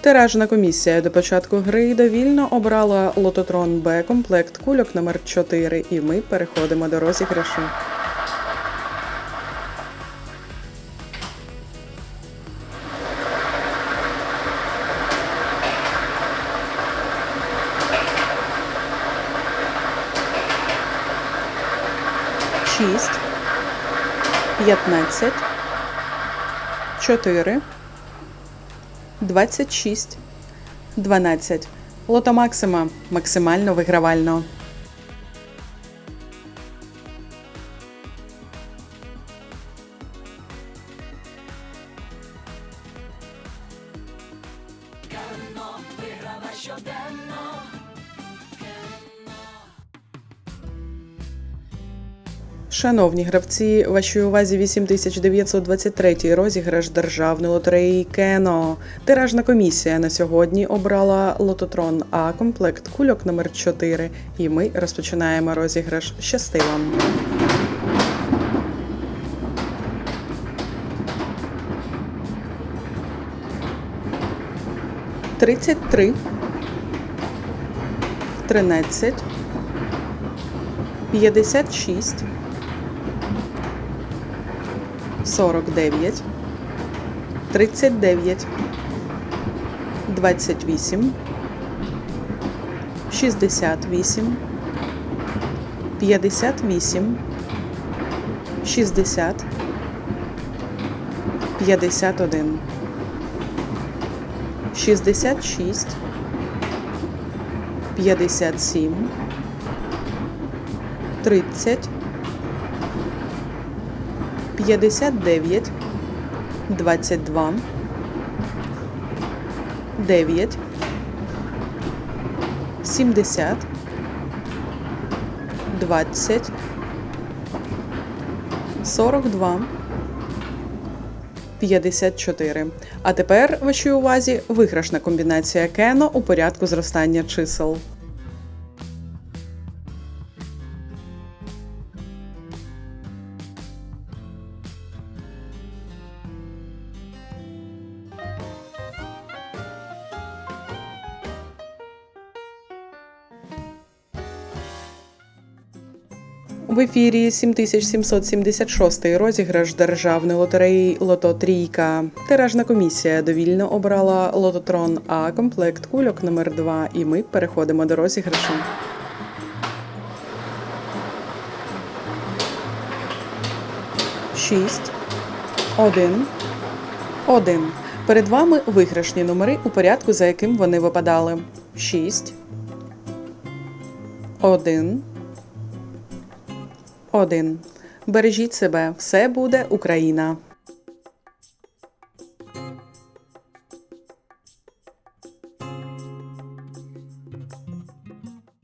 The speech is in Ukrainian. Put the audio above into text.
Тиражна комісія до початку гри довільно обрала лототрон Б комплект кульок номер 4 і ми переходимо до розіграшу. Шість, п'ятнадцять, чотири, двадцять шість, дванадцять. Лото Максима максимально вигравально. Шановні гравці, вашій увазі 8923 розіграш державної лотереї Кено. Тиражна комісія на сьогодні обрала лототрон А комплект кульок номер 4 І ми розпочинаємо розіграш. Щасти вам! Тридцять три, тринадцять, п'ятдесят шість. 49, 39, 28, 68, 58, 60, 51, 66, 57, 30, 59, 22, 9, 70, 20, 42, 54. А тепер вашій увазі виграшна комбінація Кено у порядку зростання чисел. В ефірі 7776 розіграш державної лотереї Лото Трійка. Тиражна комісія довільно обрала лототрон А комплект кульок номер 2 І ми переходимо до розіграшу. Шість, один, один. Перед вами виграшні номери у порядку, за яким вони випадали. Шість, один. Один. Бережіть себе, все буде Україна.